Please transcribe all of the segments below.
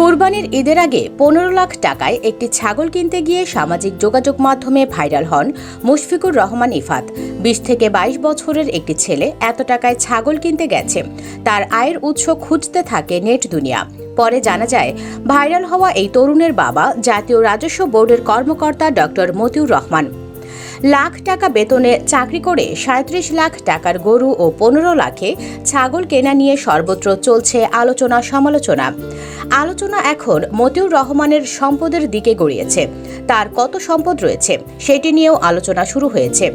কোরবানির ঈদের আগে পনেরো লাখ টাকায় একটি ছাগল কিনতে গিয়ে সামাজিক যোগাযোগ মাধ্যমে ভাইরাল হন মুশফিকুর রহমান ইফাত। বিশ থেকে বাইশ বছরের একটি ছেলে এত টাকায় ছাগল কিনতে গেছে। তার আয়ের উৎস খুঁজতে থাকে নেট দুনিয়া। পরে জানা যায়, ভাইরাল হওয়া এই তরুণের বাবা জাতীয় রাজস্ব বোর্ডের কর্মকর্তা ডক্টর মতিউর রহমান। লাখ টাকা বেতনে চাকরি করে সাঁত্রিশ লাখ টাকার গরু ও পনেরো লাখে ছাগল কেনা নিয়ে সর্বত্র চলছে আলোচনা সমালোচনা আলোচনা এখন মতিউর রহমানের সম্পদের দিকে গড়িয়েছে। তার কত সম্পদ রয়েছে, সেটি নিয়েও আলোচনা শুরু হয়েছে।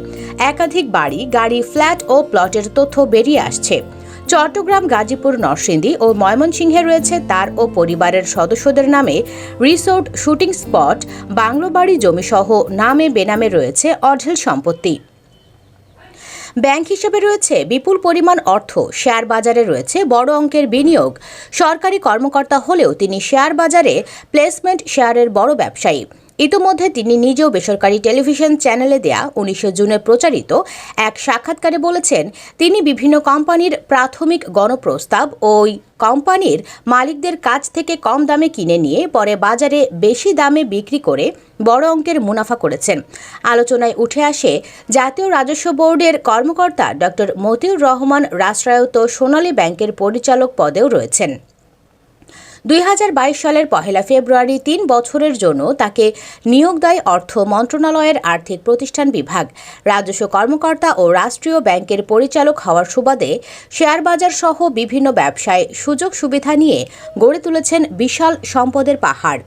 একাধিক বাড়ি, গাড়ি, ফ্ল্যাট ও প্লটের তথ্য বেরিয়ে আসছে। চট্টগ্রাম, গাজীপুর, নরসিংদী ও ময়মনসিংহে রয়েছে তার ও পরিবারের সদস্যদের নামে রিসোর্ট শুটিং স্পট, বাংলো বাড়ি জমিসহ নামে বেনামে রয়েছে অঢেল সম্পত্তি। ব্যাংক হিসেবে রয়েছে বিপুল পরিমাণ অর্থ। শেয়ার বাজারে রয়েছে বড় অঙ্কের বিনিয়োগ। সরকারি কর্মকর্তা হলেও তিনি শেয়ার বাজারে প্লেসমেন্ট শেয়ারের বড় ব্যবসায়ী। ইতোমধ্যে তিনি নিজেও বেসরকারি টেলিভিশন চ্যানেলে দেয়া উনিশে জুনে প্রচারিত এক সাক্ষাৎকারে বলেছেন, তিনি বিভিন্ন কোম্পানির প্রাথমিক গণপ্রস্তাব ওই কোম্পানির মালিকদের কাছ থেকে কম দামে কিনে নিয়ে পরে বাজারে বেশি দামে বিক্রি করে বড় অঙ্কের মুনাফা করেছেন। আলোচনায় উঠে আসে, জাতীয় রাজস্ব বোর্ডের কর্মকর্তা ডক্টর মতিউর রহমান রাষ্ট্রায়ত্ত সোনালী ব্যাংকের পরিচালক পদেও রয়েছেন। দুই হাজার বাইশ সালের পহেলা ফেব্রুয়ারি তিন বছরের জন্য তাকে নিয়োগ দেয় অর্থ মন্ত্রণালয়ের আর্থিক প্রতিষ্ঠান বিভাগ। রাজস্ব কর্মকর্তা ও রাষ্ট্রীয় ব্যাংকের পরিচালক হওয়ার সুবাদে শেয়ার বাজার সহ বিভিন্ন ব্যবসায় সুযোগ সুবিধা নিয়ে গড়ে তুলেছেন বিশাল সম্পদের পাহাড়।